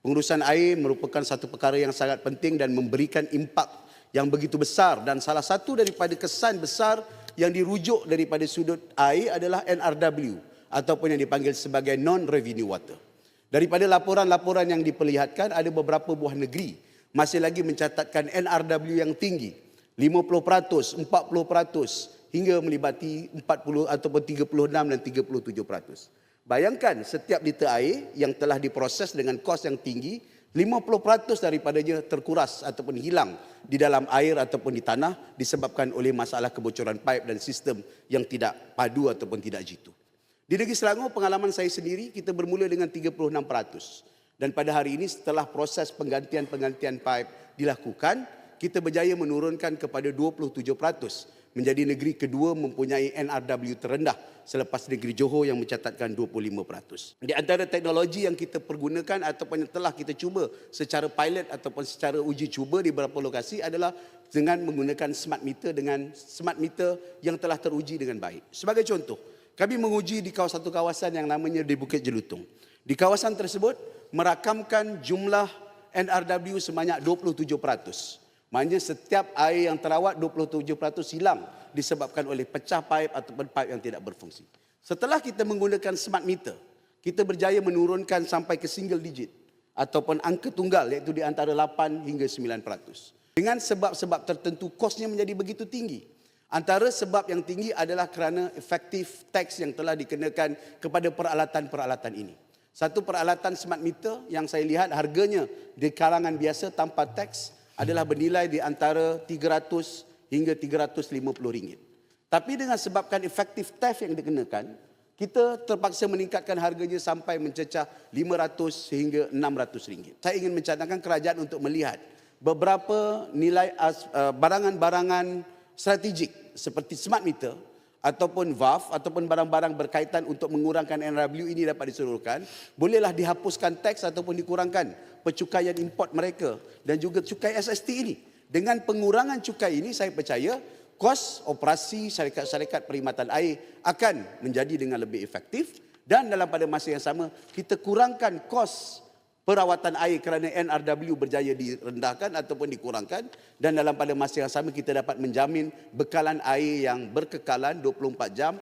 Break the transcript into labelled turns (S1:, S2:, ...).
S1: Pengurusan air merupakan satu perkara yang sangat penting dan memberikan impak yang begitu besar dan salah satu daripada kesan besar yang dirujuk daripada sudut air adalah NRW ataupun yang dipanggil sebagai non-revenue water. Daripada laporan-laporan yang diperlihatkan ada beberapa buah negeri masih lagi mencatatkan NRW yang tinggi 50%, 40% hingga melibati 40 ataupun 36 dan 37%. Bayangkan setiap liter air yang telah diproses dengan kos yang tinggi 50% daripadanya terkuras ataupun hilang di dalam air ataupun di tanah disebabkan oleh masalah kebocoran pipe dan sistem yang tidak padu ataupun tidak jitu. Di negeri Selangor pengalaman saya sendiri kita bermula dengan 36% dan pada hari ini setelah proses penggantian-penggantian pipe dilakukan kita berjaya menurunkan kepada 27% menjadi negeri kedua mempunyai NRW terendah selepas negeri Johor yang mencatatkan 25%. Di antara teknologi yang kita pergunakan ataupun yang telah kita cuba secara pilot ataupun secara uji cuba di beberapa lokasi adalah dengan menggunakan smart meter dengan smart meter yang telah teruji dengan baik. Sebagai contoh, kami menguji di kawasan satu kawasan yang namanya di Bukit Jelutung. Di kawasan tersebut merakamkan jumlah NRW sebanyak 27%. Maknanya setiap air yang terawat 27% hilang disebabkan oleh pecah pipe ataupun pipe yang tidak berfungsi. Setelah kita menggunakan smart meter, kita berjaya menurunkan sampai ke single digit ataupun angka tunggal iaitu di antara 8 hingga 9%. Dengan sebab-sebab tertentu kosnya menjadi begitu tinggi. Antara sebab yang tinggi adalah kerana efektif tax yang telah dikenakan kepada peralatan-peralatan ini. Satu peralatan smart meter yang saya lihat harganya di kalangan biasa tanpa tax adalah bernilai di antara 300 hingga 350 ringgit. Tapi dengan sebabkan efektif theft yang dikenakan, kita terpaksa meningkatkan harganya sampai mencecah 500 hingga 600 ringgit. Saya ingin mencadangkan kerajaan untuk melihat beberapa nilai uh, barangan-barangan strategik seperti smart meter ataupun VAF ataupun barang-barang berkaitan untuk mengurangkan NRW ini dapat diseluruhkan, bolehlah dihapuskan teks ataupun dikurangkan pencukaian import mereka dan juga cukai SST ini. Dengan pengurangan cukai ini saya percaya kos operasi syarikat-syarikat perkhidmatan air akan menjadi dengan lebih efektif dan dalam pada masa yang sama kita kurangkan kos perawatan air kerana NRW berjaya direndahkan ataupun dikurangkan. Dan dalam pada masa yang sama kita dapat menjamin bekalan air yang berkekalan 24 jam